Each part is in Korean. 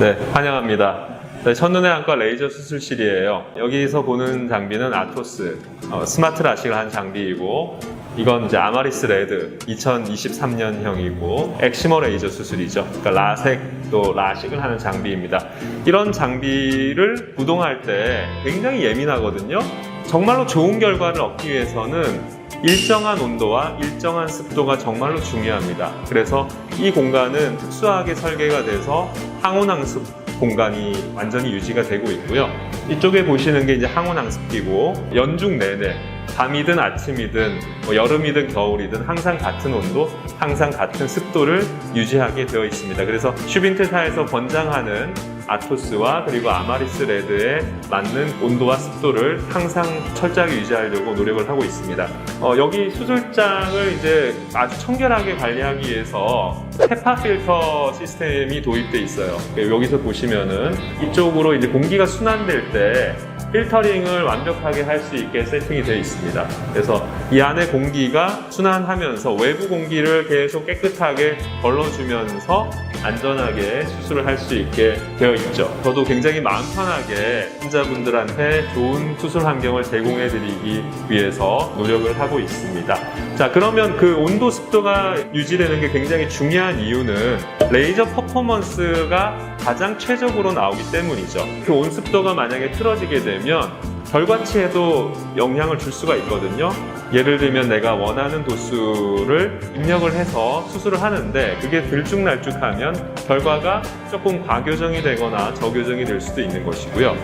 네, 환영합니다. 네, 첫눈의 안과 레이저 수술실이에요. 여기서 보는 장비는 아토스 어, 스마트 라식을 한 장비이고 이건 이제 아마리스 레드 2023년형이고 엑시머 레이저 수술이죠. 그러니까 라섹 또 라식을 하는 장비입니다. 이런 장비를 구동할 때 굉장히 예민하거든요. 정말로 좋은 결과를 얻기 위해서는 일정한 온도와 일정한 습도가 정말로 중요합니다. 그래서 이 공간은 특수하게 설계가 돼서 항온항습 공간이 완전히 유지가 되고 있고요. 이쪽에 보시는 게 이제 항온항습기고 연중 내내 밤이든 아침이든 뭐 여름이든 겨울이든 항상 같은 온도, 항상 같은 습도를 유지하게 되어 있습니다. 그래서 슈빈트사에서 권장하는 아토스와 그리고 아마리스 레드에 맞는 온도와 습도를 항상 철저하게 유지하려고 노력을 하고 있습니다. 어, 여기 수술장을 이제 아주 청결하게 관리하기 위해서 헤파 필터 시스템이 도입돼 있어요. 여기서 보시면은 이쪽으로 이제 공기가 순환될 때 필터링을 완벽하게 할 수 있게 세팅이 되어 있습니다. 그래서 이 안에 공기가 순환하면서 외부 공기를 계속 깨끗하게 걸러주면서 안전하게 수술을 할 수 있게 되어 있죠. 저도 굉장히 마음 편하게 환자분들한테 좋은 수술 환경을 제공해 드리기 위해서 노력을 하고 있습니다. 자, 그러면 그 온도 습도가 유지되는 게 굉장히 중요한 이유는 레이저 퍼포먼스가 가장 최적으로 나오기 때문이죠. 그 온습도가 만약에 틀어지게 되면 결과치에도 영향을 줄 수가 있거든요. 예를 들면 내가 원하는 도수를 입력을 해서 수술을 하는데 그게 들쭉날쭉하면 결과가 조금 과교정이 되거나 저교정이 될 수도 있는 것이고요.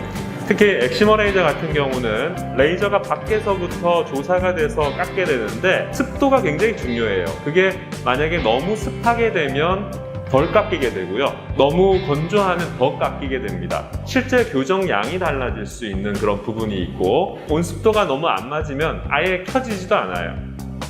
특히 엑시머 레이저 같은 경우는 레이저가 밖에서부터 조사가 돼서 깎게 되는데 습도가 굉장히 중요해요. 그게 만약에 너무 습하게 되면 덜 깎이게 되고요. 너무 건조하면 더 깎이게 됩니다. 실제 교정량이 달라질 수 있는 그런 부분이 있고 온습도가 너무 안 맞으면 아예 켜지지도 않아요.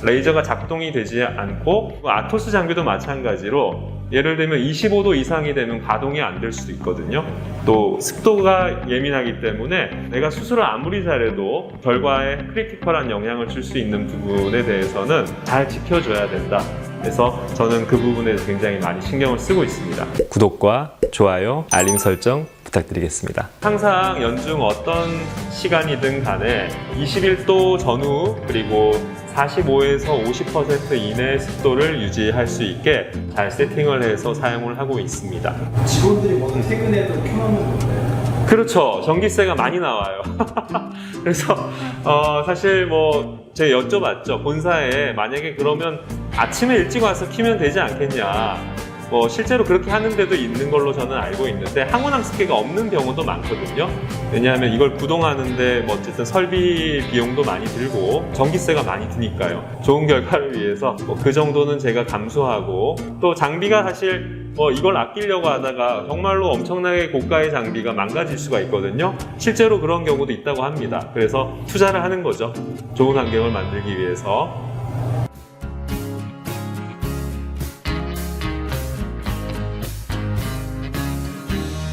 레이저가 작동이 되지 않고 아토스 장비도 마찬가지로 예를 들면 25도 이상이 되면 가동이 안 될 수도 있거든요. 또 습도가 예민하기 때문에 내가 수술을 아무리 잘해도 결과에 크리티컬한 영향을 줄 수 있는 부분에 대해서는 잘 지켜줘야 된다. 그래서 저는 그 부분에 굉장히 많이 신경을 쓰고 있습니다. 구독과 좋아요, 알림 설정 부탁드리겠습니다. 항상 연중 어떤 시간이든 간에 21도 전후 그리고 45에서 50% 이내 습도를 유지할 수 있게 잘 세팅을 해서 사용을 하고 있습니다. 직원들이 오늘 퇴근해도 켜놓는 건데 그렇죠. 전기세가 많이 나와요. 그래서 어, 사실 뭐 제가 여쭤봤죠. 본사에 만약에 그러면 아침에 일찍 와서 키면 되지 않겠냐. 뭐 실제로 그렇게 하는 데도 있는 걸로 저는 알고 있는데 항원항습기가 없는 경우도 많거든요. 왜냐하면 이걸 구동하는데 뭐 어쨌든 설비 비용도 많이 들고 전기세가 많이 드니까요. 좋은 결과를 위해서 뭐 그 정도는 제가 감수하고 또 장비가 사실 뭐 이걸 아끼려고 하다가 정말로 엄청나게 고가의 장비가 망가질 수가 있거든요. 실제로 그런 경우도 있다고 합니다. 그래서 투자를 하는 거죠. 좋은 환경을 만들기 위해서.